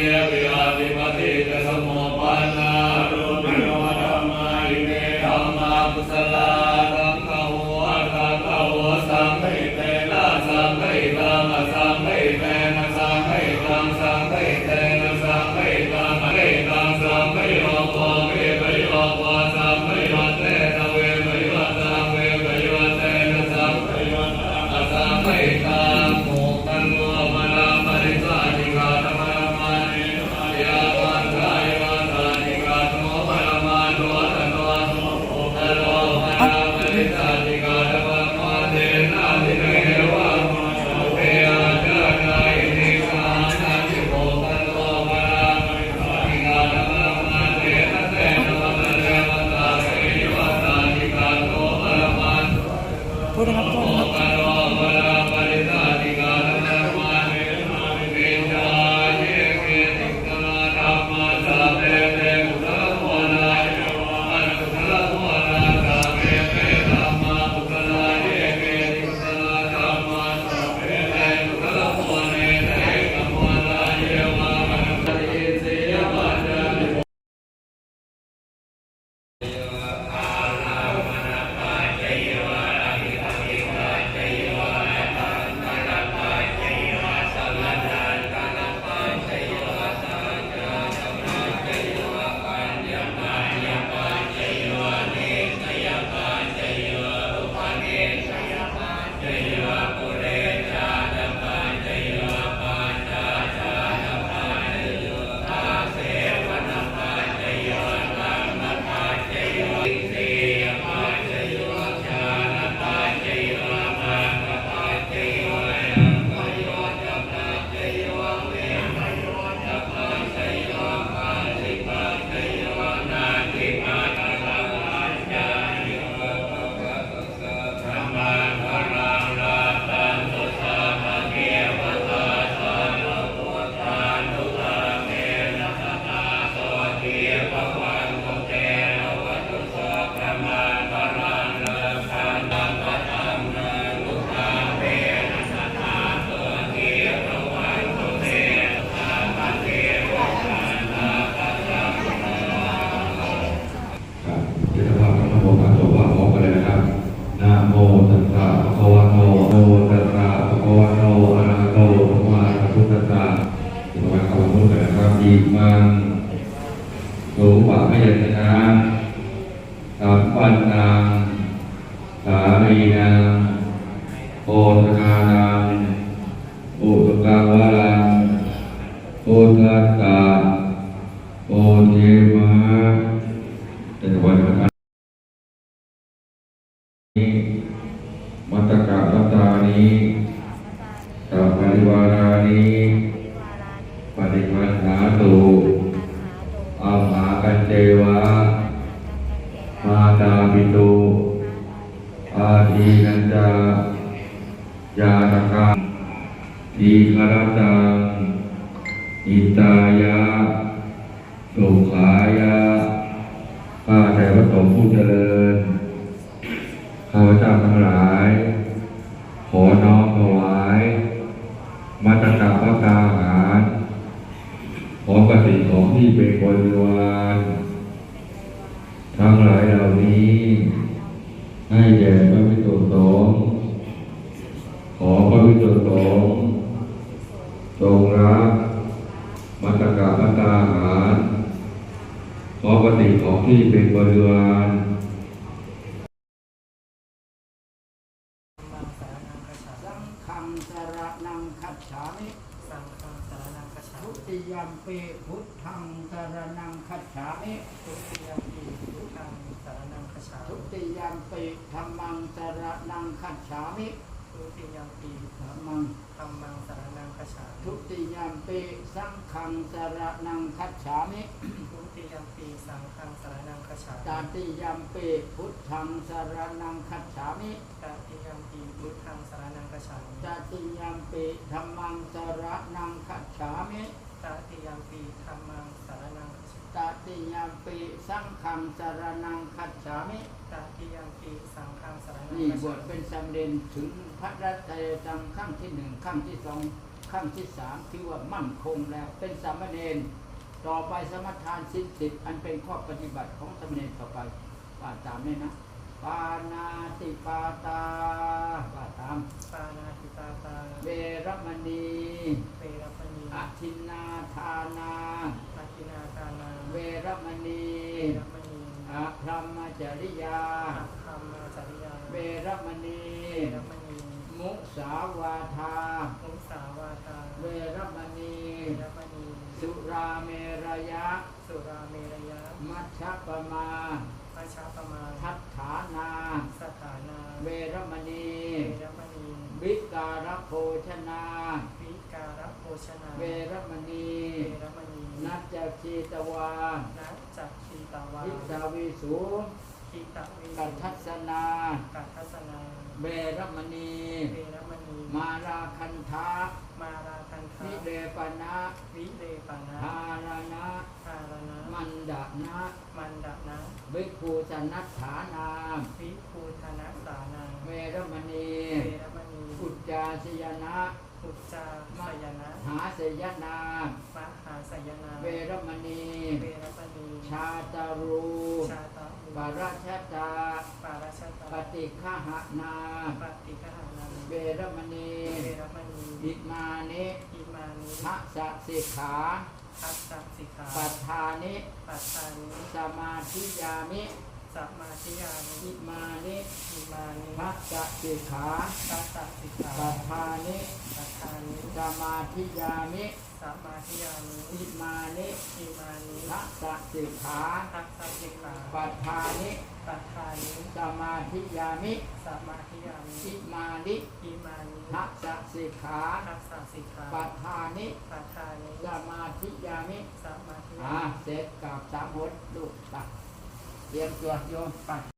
วิอ ปะพยัญชนะสัมปันนางสารีนางโอทนานางอุตกาวาลังโอทัสสะโอเทมะในวันนะครับนี้มัตตกะรัตตานี้สัพปริวารานี้ปฏิปันหาตุอาภากันเจวะ มาาปิโตอาทีนันจายาตกังทีคารตังอิตายะสุขายะข้าแต่พระสงฆ์ผู้เจริญ ข้าพเจ้าทั้งหลาย ขอน้อมถวาย มาตรการพระกาหารพร้อมกับสิ่งของที่เป็นบริวาร ทั้งหลายเหล่านี้ ให้แด่พระวิสุทธิสงฆ์ขอพระวิสุทธิสงฆ์ทรงรับมาตรการพระกาหารขอปฏิของที่เป็นบริวารสังฆังสารนังคัจฉามิสังฆังสารนังคัจฉาทุมิติยัมปิพุทธังสารนังคัจฉามิ ทุติยมปีพุทธังสารนัง คัจฉาทุมิติยัมปิธรรมังสารนังคัจฉามิทุติยมปีธรรมังธรรมังสารนังคัจฉามิทุติยัมปิสังฆังสารนังคัจฉามิทุติยมปีสังฆังสารนังคัจฉาตามิติยัมปิพุทธังสารนังคัจฉามิตติยมปีพุทธังสารนังคัจฉามิตาติยัมปิธรรมังสารนังคัจฉามิตติยมปีธรรมังสารนังคัจฉามิ ตาติยัมปิสังฆังสารนังคัจฉามิตติยมปีสังฆังสารนังนี่คัจบฉาทมิเป็นสำเด็จถึงพระรัตนตรัยจังขั้งที่หนึ่งขั้งที่สองขั้นที่สามที่ว่ามั่นคงแล้ว เป็นสามเณรต่อไปสมทานสิ้นสิทธิ์อันเป็นข้อปฏิบัติของสามเณรต่อไปว่าตามนี่นะปานาติปาตาว่าตามปานาติตาตาเวรมณีเวรมณีอทินนาทานา อาทินาตานาเวรมณีเวรมณีอะพรหมจริยา อัคคามาจริยาเวรมณี เวรมณีมุสาวาทา มุสาวาตาเวรมณี เวรมณีสุราเมรยะ สุราเมรยะมัชฌปมาพระชาปมาทัฏฐานา สถานา เวรมณี เวรมณีวิการโภชนา วิการโภชนา เวรมณี เวรมณี นัจจคีตวานัจจักขีตาวาทิตาวิสูขีตะวิกัททัศนากัตทัสนาเวรมณีเวรมณี มาราคันธามาราคันธานิเรปนะวิเลปนะทารณะทารณะ มันดานะมันดะนะวิภูสนัฏฐานาวิภูธนะสานาเวรมณีเวรมณีอุจจาสยนะ อุจจาสยนะหาสยนา มหาสยนาเวรมณี เวรมณีชาตารูชาตาปาราชตา ปาราชตาปฏิฆหานา ปฏิฆานาเวรมณีเวรมณีอิมานิอิมานิทัสสะสิกขาทัสสะสิกขาปัฏฐานิปัฏฐานิสมาธิยามิ สัมมาทิยานิอิมานิอิมานิ ทัสสะสิกขาทัสสะสิกขาปัฏฐานิปัฏฐานิสมาธิยามิสัมมาทิยานิอิมานิอิมานิทัสสะสิกขาทัสสะสิกขาปัฏฐานิปัฏฐานิสมาธิยามิสัมมาทิยานิอิมานิอิมานิทัสสะสิกขาทัสสะสิกขาปัฏฐานิปัฏฐานิสมาธิยามิสัมมาทิยามิอ่าเสร็จกับสามหดลูกไปเตรียมตัวโยมไป